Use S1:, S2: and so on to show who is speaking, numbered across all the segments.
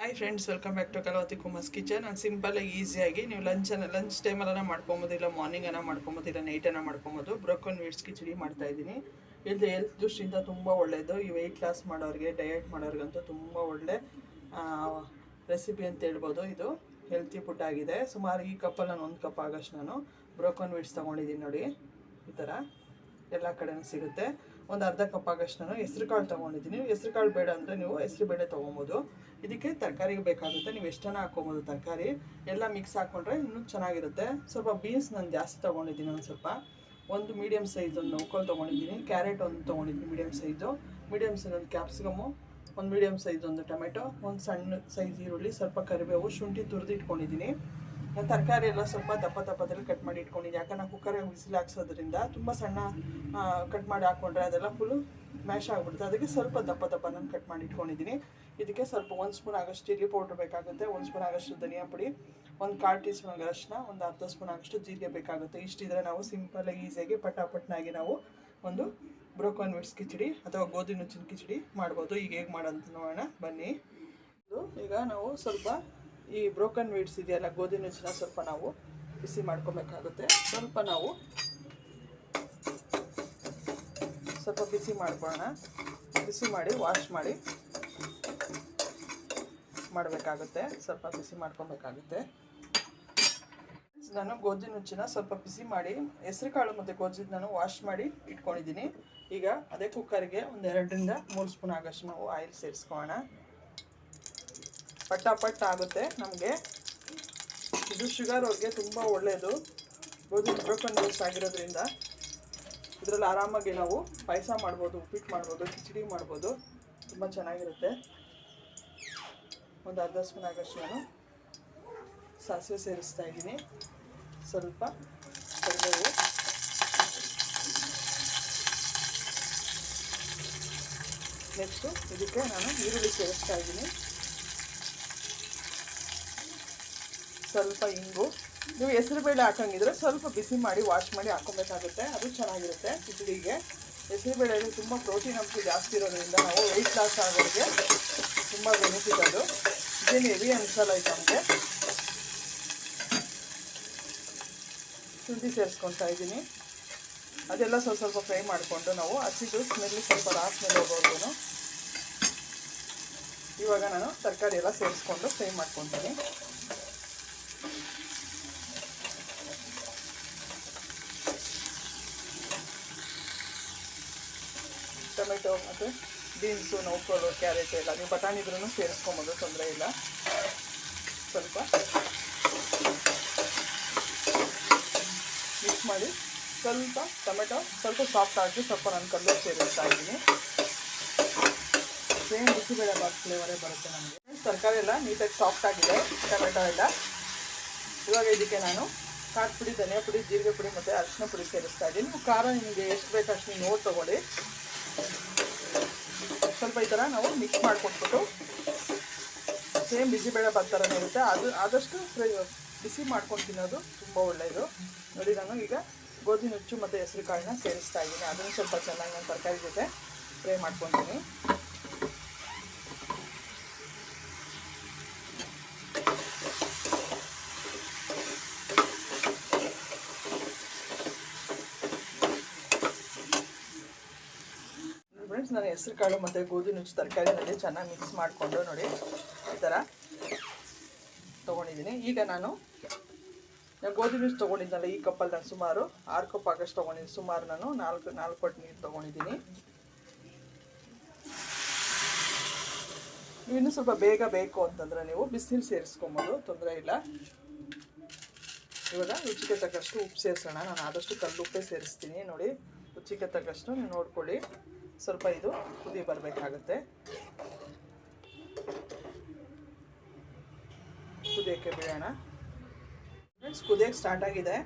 S1: Hi friends welcome back to Kalavati Kumar's kitchen ನಾನು ಸಿಂಪಲಾಗಿ ಈಸಿಯಾಗಿ ನೀವು ಲಂಚನ್ನು ಲಂಚ್ ಟೈಮಲ್ಲ ಮಾಡ್ಕೊಬೋದು, ಇಲ್ಲ ಮಾರ್ನಿಂಗನ್ನ ಮಾಡ್ಕೊಬೋದು, ಇಲ್ಲ ನೈಟನ್ನು ಮಾಡ್ಕೊಬೋದು. ಬ್ರೋಕನ್ ವೀಟ್ಸ್ ಕಿಚಡಿ ಮಾಡ್ತಾ ಇದ್ದೀನಿ. ಇದು ಹೆಲ್ತ್ ದೃಷ್ಟಿಯಿಂದ ತುಂಬ ಒಳ್ಳೆಯದು ಈ ವೆಯ್ಟ್ ಲಾಸ್ ಮಾಡೋರಿಗೆ ಡಯಟ್ ಮಾಡೋರಿಗಂತೂ ತುಂಬ ಒಳ್ಳೆ ರೆಸಿಪಿ ಅಂತ ಹೇಳ್ಬೋದು ಇದು. ಹೆಲ್ತಿ ಫುಡ್ ಆಗಿದೆ. ಸುಮಾರು ಈ ಕಪ್ಪಲ್ಲಿ ನಾನು ಒಂದು ಕಪ್ ಆಗಷ್ಟು ನಾನು ಬ್ರೋಕನ್ ವೀಟ್ಸ್ ತೊಗೊಂಡಿದ್ದೀನಿ ನೋಡಿ. ಈ ಥರ ಎಲ್ಲ ಕಡೆನೂ ಸಿಗುತ್ತೆ. ಒಂದು ಅರ್ಧ ಕಪ್ ಆಗಷ್ಟು ನಾನು ಹೆಸ್ರು ಕಾಳು ತೊಗೊಂಡಿದ್ದೀನಿ. ಹೆಸ್ರು ಕಾಳು ಬೇಡ ಅಂದರೆ ನೀವು ಹೆಸ್ರು ಬೇಳೆ ತೊಗೊಬೋದು. ಇದಕ್ಕೆ ತರಕಾರಿಗೆ ಬೇಕಾಗುತ್ತೆ. ನೀವು ಎಷ್ಟನ್ನ ಹಾಕ್ಕೊಬೋದು ತರಕಾರಿ? ಎಲ್ಲ ಮಿಕ್ಸ್ ಹಾಕ್ಕೊಂಡ್ರೆ ಇನ್ನೂ ಚೆನ್ನಾಗಿರುತ್ತೆ. ಸ್ವಲ್ಪ ಬೀನ್ಸ್ ನಾನು ಜಾಸ್ತಿ ತೊಗೊಂಡಿದ್ದೀನಿ ಒಂದು ಸ್ವಲ್ಪ. ಒಂದು ಮೀಡಿಯಮ್ ಸೈಜ್ ಒಂದು ನೌಕಲ್ ತೊಗೊಂಡಿದ್ದೀನಿ. ಕ್ಯಾರೆಟ್ ಒಂದು ತೊಗೊಂಡಿದ್ದೀನಿ ಮೀಡಿಯಮ್ ಸೈಜು ಮೀಡಿಯಮ್ ಸೈಜ್ ಒಂದು ಕ್ಯಾಪ್ಸಿಕಮು ಒಂದು ಮೀಡಿಯಮ್ ಸೈಜ್ ಒಂದು ಟೊಮೆಟೊ ಒಂದು ಸಣ್ಣ ಸೈಜ್ ಈರುಳ್ಳಿ, ಸ್ವಲ್ಪ ಕರಿಬೇವು, ಶುಂಠಿ ತುರಿದು ಇಟ್ಕೊಂಡಿದ್ದೀನಿ. ನಾನು ತರಕಾರಿ ಎಲ್ಲ ಸ್ವಲ್ಪ ದಪ್ಪ ದಪ್ಪದಲ್ಲಿ ಕಟ್ ಮಾಡಿ ಇಟ್ಕೊಂಡಿದ್ದೆ ಯಾಕಂದ್ರೆ ಕುಕ್ಕರ್ ಕುಕ್ಕರಿಗೆ ವಿಸಿಲ್ ಹಾಕ್ಸೋದ್ರಿಂದ ತುಂಬ ಸಣ್ಣ ಕಟ್ ಮಾಡಿ ಹಾಕ್ಕೊಂಡ್ರೆ ಅದೆಲ್ಲ ಫುಲ್ಲು ಮ್ಯಾಶ್ ಆಗಿಬಿಡುತ್ತೆ. ಅದಕ್ಕೆ ಸ್ವಲ್ಪ ದಪ್ಪ ದಪ್ಪ ನಾನು ಕಟ್ ಮಾಡಿ ಇಟ್ಕೊಂಡಿದ್ದೀನಿ ಇದಕ್ಕೆ ಸ್ವಲ್ಪ ಒಂದು ಸ್ಪೂನ್ ಆಗಷ್ಟು ಚಿಲ್ಲಿ ಪೌಡ್ರ್ ಬೇಕಾಗುತ್ತೆ, ಒಂದು ಸ್ಪೂನ್ ಆಗಷ್ಟು ಧನಿಯಾ ಪುಡಿ, ಒಂದು ಕಾಲು ಟೀ ಸ್ಪೂನ್ ಅರಶಿನ, ಒಂದು ಅರ್ಧ ಸ್ಪೂನ್ ಆಗಷ್ಟು ಜೀರಿಗೆ ಬೇಕಾಗುತ್ತೆ. ಇಷ್ಟಿದ್ರೆ ನಾವು ಸಿಂಪಲಾಗಿ ಈಸಿಯಾಗಿ ಪಟಾಪಟ್ನಾಗಿ ನಾವು ಒಂದು ಬ್ರೋಕನ್ ವಿಟ್ಸ್ ಕಿಚಡಿ ಅಥವಾ ಗೋಧಿ ನುಚ್ಚಿನ ಕಿಚಡಿ ಮಾಡ್ಬೋದು. ಈಗ ಹೇಗೆ ಮಾಡೋಂತ ನೋಡೋಣ. ಬನ್ನಿ. ಈಗ ನಾವು ಸ್ವಲ್ಪ ಈ ಬ್ರೋಕನ್ ವೀಡ್ಸ್ ಇದೆಯಲ್ಲ, ಗೋಧಿ ನುಚ್ಚಿನ ಸ್ವಲ್ಪ ನಾವು ಬಿಸಿ ಮಾಡ್ಕೊಬೇಕಾಗುತ್ತೆ. ಸ್ವಲ್ಪ ನಾವು ಸ್ವಲ್ಪ ಬಿಸಿ ಮಾಡ್ಕೊಳ್ಳೋಣ. ಬಿಸಿ ಮಾಡಿ ವಾಶ್ ಮಾಡಿ ಮಾಡಬೇಕಾಗುತ್ತೆ. ಸ್ವಲ್ಪ ಬಿಸಿ ಮಾಡ್ಕೊಬೇಕಾಗುತ್ತೆ. ನಾನು ಗೋಧಿ ನುಚ್ಚಿನ ಸ್ವಲ್ಪ ಬಿಸಿ ಮಾಡಿ ಹೆಸರು ಕಾಳು ಮತ್ತು ಗೋಧಿ ನಾನು ವಾಶ್ ಮಾಡಿ ಇಟ್ಕೊಂಡಿದ್ದೀನಿ. ಈಗ ಅದೇ ಕುಕ್ಕರ್ಗೆ ಒಂದು ಎರಡರಿಂದ ಮೂರು ಸ್ಪೂನ್ ಆಗಷ್ಟು ನಾವು ಆಯಿಲ್ ಸೇರಿಸ್ಕೊಳ್ಳೋಣ. ಪಟ್ಟ ಪಟ್ಟ ಆಗುತ್ತೆ ನಮಗೆ. ಇದು ಶುಗರ್ ಅವ್ರಿಗೆ ತುಂಬ ಒಳ್ಳೆಯದು ಗೋಧಿ ಬ್ರೋಕನ್ ಯೂಸ್ ಆಗಿರೋದ್ರಿಂದ. ಇದರಲ್ಲಿ ಆರಾಮಾಗಿ ನಾವು ಪಾಯಸ ಮಾಡ್ಬೋದು, ಉಪ್ಪಿಟ್ಟು ಮಾಡ್ಬೋದು, ಕಿಚಡಿ ಮಾಡ್ಬೋದು. ತುಂಬ ಚೆನ್ನಾಗಿರುತ್ತೆ. ಒಂದು ಅರ್ಧ ಸ್ಪೂನ್ ಆಗಷ್ಟು ನಾನು ಸಾಸಿವೆ ಸೇರಿಸ್ತಾ ಇದ್ದೀನಿ. ಸ್ವಲ್ಪ ಕರಿಬೇವು. ನೆಕ್ಸ್ಟು ಇದಕ್ಕೆ ನಾನು ಈರುಳ್ಳಿ ಸೇರಿಸ್ತಾ ಇದ್ದೀನಿ. ಸ್ವಲ್ಪ ಇಂಗು. ನೀವು ಹೆಸರುಬೇಳೆ ಹಾಕಂಗಿದ್ರೆ ಸ್ವಲ್ಪ ಬಿಸಿ ಮಾಡಿ ವಾಶ್ ಮಾಡಿ ಹಾಕೋಬೇಕಾಗುತ್ತೆ. ಅದು ಚೆನ್ನಾಗಿರುತ್ತೆ ಕಿಚಡಿಗೆ ಹೆಸರು ಬೇಳೆಯಲ್ಲಿ ತುಂಬ ಪ್ರೋಟೀನ್ ಅಂಶ ಜಾಸ್ತಿ ಇರೋದ್ರಿಂದ ನಾವು ವೆಯ್ಟ್ ಲಾಸ್ ಆಗೋರಿಗೆ ತುಂಬ ಬೆನಿಫಿಟ್ ಅದು. ಇದೇನು ಹೆವಿ ಅನ್ಸಲ್ಲ ಐತೆ ನಮಗೆ ಶುಂಠಿ ಸೇರಿಸ್ಕೊತಾ ಇದ್ದೀನಿ. ಅದೆಲ್ಲ ಸ್ವಲ್ಪ ಸ್ವಲ್ಪ ಫ್ರೈ ಮಾಡಿಕೊಂಡು ನಾವು ಹಸಿದು ಸ್ಮೆಲ್ ಸ್ವಲ್ಪ ರಾಸ್ ಮೇಲೆ ಹೋಗೋದು ಇವಾಗ ನಾನು ತರಕಾರಿ ಎಲ್ಲ ಸೇರಿಸ್ಕೊಂಡು ಫ್ರೈ ಮಾಡ್ಕೊತೀನಿ. ಟೊಮೆಟೊ ಮತ್ತು ಬೀನ್ಸು ನೋಡ್ಕೊಳ್ಳೋ ಕ್ಯಾರೆಟ್ ಎಲ್ಲ. ನೀವು ಬಟಾಣಿ ಇದ್ರೂ ಸೇರಿಸ್ಕೊಬೋದು ತೊಂದರೆ ಇಲ್ಲ. ಸ್ವಲ್ಪ ಮಿಕ್ಸ್ ಮಾಡಿ ಸ್ವಲ್ಪ ಟೊಮೆಟೊ, ಸ್ವಲ್ಪ ಸಾಫ್ಟ್ ಆಗಿ ಸ್ವಲ್ಪ ನಾನು ಕಲ್ಲು ಸೇರಿಸ್ತಾ ಇದ್ದೀನಿ. ಸೇಮ್ ಬಿಸಿಬೇಳೆ ಬಾತ್ ಫ್ಲೇವರೇ ಬರುತ್ತೆ ನಮಗೆ. ತರಕಾರಿ ಎಲ್ಲ ನೀಟಾಗಿ ಸಾಫ್ಟ್ ಆಗಿದೆ, ಟೊಮೆಟೊ ಎಲ್ಲ. ಇವಾಗ ಇದಕ್ಕೆ ನಾನು ಖಾರ ಪುಡಿ, ಧನಿಯಾ ಪುಡಿ, ಜೀರಿಗೆ ಪುಡಿ ಮತ್ತು ಅರಿಶಿನ ಪುಡಿ ಸೇರಿಸ್ತಾ ಇದ್ದೀನಿ. ನೀವು ಖಾರ ನಿಮಗೆ ಎಷ್ಟು ಬೇಕು ಅಷ್ಟು ನೀವು ನೋಡಿ ತೊಗೊಳ್ಳಿ. ಸ್ವಲ್ಪ ಈ ಥರ ನಾವು ಮಿಕ್ಸ್ ಮಾಡಿಕೊಟ್ಬಿಟ್ಟು ಸೇಮ್ ಬಿಸಿಬೇಳೆ ಬಾತ್ ಥರನೇ ಇರುತ್ತೆ. ಅದು ಆದಷ್ಟು ಫ್ರೈ, ಬಿಸಿ ಮಾಡ್ಕೊಂಡು ತಿನ್ನೋದು ತುಂಬ ಒಳ್ಳೆಯದು ನೋಡಿ, ನಾನು ಈಗ ಗೋಧಿ ನುಚ್ಚು ಮತ್ತು ಹೆಸರು ಕಾಳನ್ನ ಸೇರಿಸ್ತಾ ಇದ್ದೀನಿ. ಅದನ್ನು ಸ್ವಲ್ಪ ಚೆನ್ನಾಗಿ ನಾನು ತರಕಾರಿ ಜೊತೆ ಫ್ರೈ ಮಾಡ್ಕೊತೀನಿ. ಫ್ರೆಂಡ್ಸ್ ನಾನು ಹೆಸರು ಕಾಳು ಮತ್ತು ಗೋಧಿ ನುಚ್ಚು ತರಕಾರಿನಲ್ಲಿ ಚೆನ್ನಾಗಿ ಮಿಕ್ಸ್ ಮಾಡಿಕೊಂಡು ನೋಡಿ, ಈ ಥರ ತೊಗೊಂಡಿದ್ದೀನಿ. ಈಗ ನಾನು ನಾನು ಗೋಧಿ ನುಚ್ಚು ತೊಗೊಂಡಿದ್ದಲ್ಲ ಈ ಕಪ್ಪಲ್ಲಿ ನಾನು ಸುಮಾರು ಆರು ಕಪ್ ಆಗಷ್ಟು ತೊಗೊಂಡಿದ್ದೀನಿ. ಸುಮಾರು ನಾನು ನಾಲ್ಕು ನಾಲ್ಕು ಕೊಟ್ಟು ನೀರು ತೊಗೊಂಡಿದ್ದೀನಿ. ಇನ್ನೂ ಸ್ವಲ್ಪ ಬೇಗ ಬೇಕು ಅಂತಂದರೆ ನೀವು ಬಿಸಿನೀರು ಸೇರಿಸ್ಕೊಬೋದು, ತೊಂದರೆ ಇಲ್ಲ. ಇವಾಗ ರುಚಿಗೆ ತಕ್ಕಷ್ಟು ಉಪ್ಪು ಸೇರಿಸೋಣ. ನಾನು ಆದಷ್ಟು ಕಲ್ಲು ಉಪ್ಪೇ ಸೇರಿಸ್ತೀನಿ. ನೋಡಿ, ರುಚಿಗೆ ತಕ್ಕಷ್ಟು ನೀವು ನೋಡ್ಕೊಳ್ಳಿ. ಸ್ವಲ್ಪ ಇದು ಕುದಿ ಬರಬೇಕಾಗುತ್ತೆ. ಕುದಿಯೋಕ್ಕೆ ಬಿಡೋಣ. ಫ್ರೆಂಡ್ಸ್ ಕುದಿಯೋಕ್ಕೆ ಸ್ಟಾರ್ಟ್ ಆಗಿದೆ.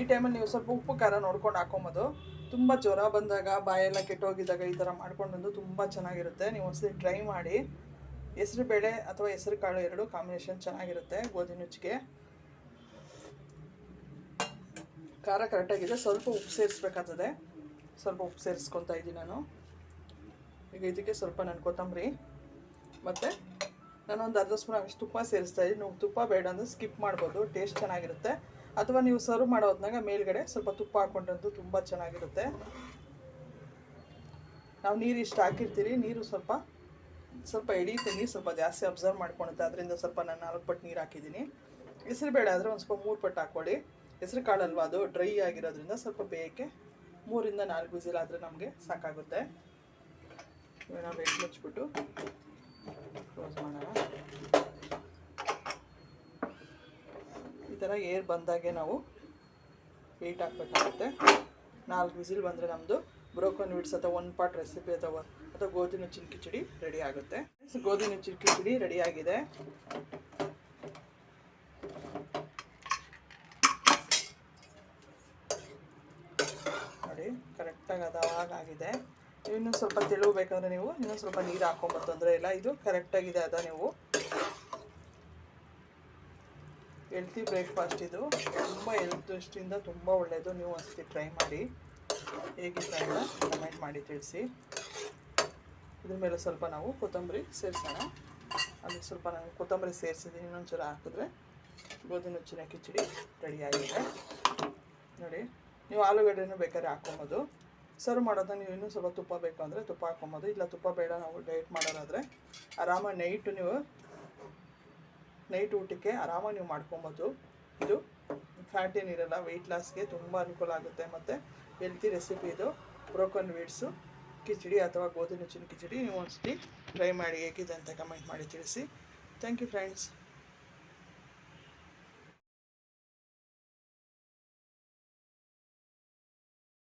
S1: ಈ ಟೈಮಲ್ಲಿ ನೀವು ಸ್ವಲ್ಪ ಉಪ್ಪು, ಖಾರ ನೋಡ್ಕೊಂಡು ಹಾಕೊಂಬೋದು. ತುಂಬ ಜ್ವರ ಬಂದಾಗ, ಬಾಯೆಲ್ಲ ಕೆಟ್ಟೋಗಿದ್ದಾಗ ಈ ಥರ ಮಾಡ್ಕೊಂಡು ಬಂದು ತುಂಬ ಚೆನ್ನಾಗಿರುತ್ತೆ. ನೀವು ಒಂದ್ಸತಿ ಟ್ರೈ ಮಾಡಿ. ಹೆಸರು ಬೇಳೆ ಅಥವಾ ಹೆಸರು ಕಾಳು ಎರಡು ಕಾಂಬಿನೇಷನ್ ಚೆನ್ನಾಗಿರುತ್ತೆ ಗೋಧಿ ನುಚ್ಚಿಗೆ. ಖಾರ ಕರೆಕ್ಟಾಗಿದೆ ಸ್ವಲ್ಪ ಉಪ್ಪು ಸೇರಿಸ್ಬೇಕಾಗ್ತದೆ. ಸ್ವಲ್ಪ ಉಪ್ಪು ಸೇರಿಸ್ಕೊತಾ ಇದ್ದೀನಿ ನಾನು. ಈಗ ಇದಕ್ಕೆ ಸ್ವಲ್ಪ ನಾನು ಕೊತ್ತಂಬರಿ ಮತ್ತು ನಾನೊಂದು ಅರ್ಧ ಸ್ಪೂನ್ ಅಷ್ಟು ತುಪ್ಪ ಸೇರಿಸ್ತಾ ಇದ್ದೀನಿ. ನೀವು ತುಪ್ಪ ಬೇಡ ಅಂದರೆ ಸ್ಕಿಪ್ ಮಾಡ್ಬೋದು, ಟೇಸ್ಟ್ ಚೆನ್ನಾಗಿರುತ್ತೆ. ಅಥವಾ ನೀವು ಸರ್ವ್ ಮಾಡೋ ಹೊತ್ನಾಗ ಮೇಲ್ಗಡೆ ಸ್ವಲ್ಪ ತುಪ್ಪ ಹಾಕೊಂಡ್ರಂತೂ ತುಂಬ ಚೆನ್ನಾಗಿರುತ್ತೆ. ನಾವು ನೀರು ಇಷ್ಟು ಹಾಕಿರ್ತೀರಿ, ನೀರು ಸ್ವಲ್ಪ ಸ್ವಲ್ಪ ಎಡೀತೆ ನೀರು ಸ್ವಲ್ಪ ಜಾಸ್ತಿ ಅಬ್ಸರ್ವ್ ಮಾಡ್ಕೊಳುತ್ತೆ. ಅದರಿಂದ ಸ್ವಲ್ಪ ನಾನು ನಾಲ್ಕು ಪಟ್ಟು ನೀರು ಹಾಕಿದ್ದೀನಿ. ಹೆಸರು ಬೇಡ ಆದರೆ ಒಂದು ಸ್ವಲ್ಪ ಮೂರು ಪಟ್ಟು ಹಾಕ್ಕೊಳ್ಳಿ ಹೆಸರು ಕಾಳಲ್ವಾ ಅದು? ಡ್ರೈ ಆಗಿರೋದ್ರಿಂದ ಸ್ವಲ್ಪ ಬೇಯಕ್ಕೆ ಮೂರಿಂದ ನಾಲ್ಕು ವಿಸಿಲ್ ಆದರೆ ನಮಗೆ ಸಾಕಾಗುತ್ತೆ. ಇವಾಗ ಬೆಡ್ ಮುಚ್ಚಿಬಿಟ್ಟು ಕ್ಲೋಸ್ ಮಾಡೋಣ. ಈ ಥರ ಏರ್ ಬಂದಾಗೆ ನಾವು ಹೀಟ್ ಹಾಕ್ಬೇಕಾಗುತ್ತೆ. ನಾಲ್ಕು ವಿಸಿಲ್ ಬಂದರೆ ನಮ್ಮದು ಬ್ರೋಕನ್ ವಿಡ್ಸ್ ಅಥವಾ ಒನ್ ಪಾಟ್ ರೆಸಿಪಿ ಅಥವಾ ಅಥವಾ ಗೋಧಿ ನುಚ್ಚಿನ ಕಿಚಡಿ ರೆಡಿ ಆಗುತ್ತೆ. ಗೋಧಿ ನುಚ್ಚಿನ ಕಿಚಡಿ ರೆಡಿ ಆಗಿದೆ. ನೋಡಿ ಕರೆಕ್ಟಾಗಿ ಅದು ಅವಾಗ ಆಗಿದೆ. ಇನ್ನೂ ಸ್ವಲ್ಪ ತೆಳು ಬೇಕಂದ್ರೆ ನೀವು, ಇನ್ನೂ ಸ್ವಲ್ಪ ನೀರು ಹಾಕೊಂಬ ತೊಂದರೆ ಇಲ್ಲ ಇದು ಕರೆಕ್ಟಾಗಿದೆ ಅದ ನೀವು. ಹೆಲ್ತಿ ಬ್ರೇಕ್ಫಾಸ್ಟ್ ಇದು. ತುಂಬ ಹೆಲ್ತ್ ದೃಷ್ಟಿಯಿಂದ ತುಂಬ ಒಳ್ಳೆಯದು ನೀವು ಅಷ್ಟೇ ಟ್ರೈ ಮಾಡಿ. ಹೇಗಿತ್ತು ಅಂತ ಕಮೆಂಟ್ ಮಾಡಿ ತಿಳಿಸಿ. ಇದ್ರ ಮೇಲೆ ಸ್ವಲ್ಪ ನಾವು ಕೊತ್ತಂಬರಿ ಸೇರಿಸೋಣ. ಅದಕ್ಕೆ ಸ್ವಲ್ಪ ನಾನು ಕೊತ್ತಂಬರಿ ಸೇರಿಸಿದ್ದೀನಿ. ಇನ್ನೊಂಚೂರು ಹಾಕಿದ್ರೆ ಗೋಧಿ, ನುಚ್ಚಿನ ಕಿಚಡಿ ರೆಡಿಯಾಗಿದೆ ನೋಡಿ, ನೀವು ಆಲೂಗಡ್ಡೆನೂ ಬೇಕಾದ್ರೆ ಹಾಕ್ಕೊಬೋದು ಸರ್ವ್ ಮಾಡೋದನ್ನ ನೀವು ಇನ್ನೂ ಸ್ವಲ್ಪ ತುಪ್ಪ ಬೇಕು ಅಂದರೆ ತುಪ್ಪ ಹಾಕ್ಕೊಬೋದು. ಇಲ್ಲ ತುಪ್ಪ ಬೇಡ, ನಾವು ಡಯಟ್ ಮಾಡೋದಾದರೆ ಆರಾಮಾಗಿ ನೈಟು ನೀವು ನೈಟ್ ಊಟಕ್ಕೆ ಆರಾಮಾಗಿ ನೀವು ಮಾಡ್ಕೊಬೋದು. ಇದು ಫ್ಯಾಟ್ ಏನಿರಲ್ಲ ವೆಯ್ಟ್ ಲಾಸ್ಗೆ ತುಂಬ ಅನುಕೂಲ ಆಗುತ್ತೆ. ಮತ್ತು ಹೆಲ್ತಿ ರೆಸಿಪಿ ಇದು ಬ್ರೋಕನ್ ವೀಡ್ಸು ಕಿಚಡಿ ಅಥವಾ ಗೋಧಿ ನುಚ್ಚಿನ ಕಿಚಡಿ ನೀವು ಒಂದ್ಸತಿ ಟ್ರೈ ಮಾಡಿ ಹೇಗಿದೆ ಅಂತ ಕಮೆಂಟ್ ಮಾಡಿ ತಿಳಿಸಿ. Thank you friends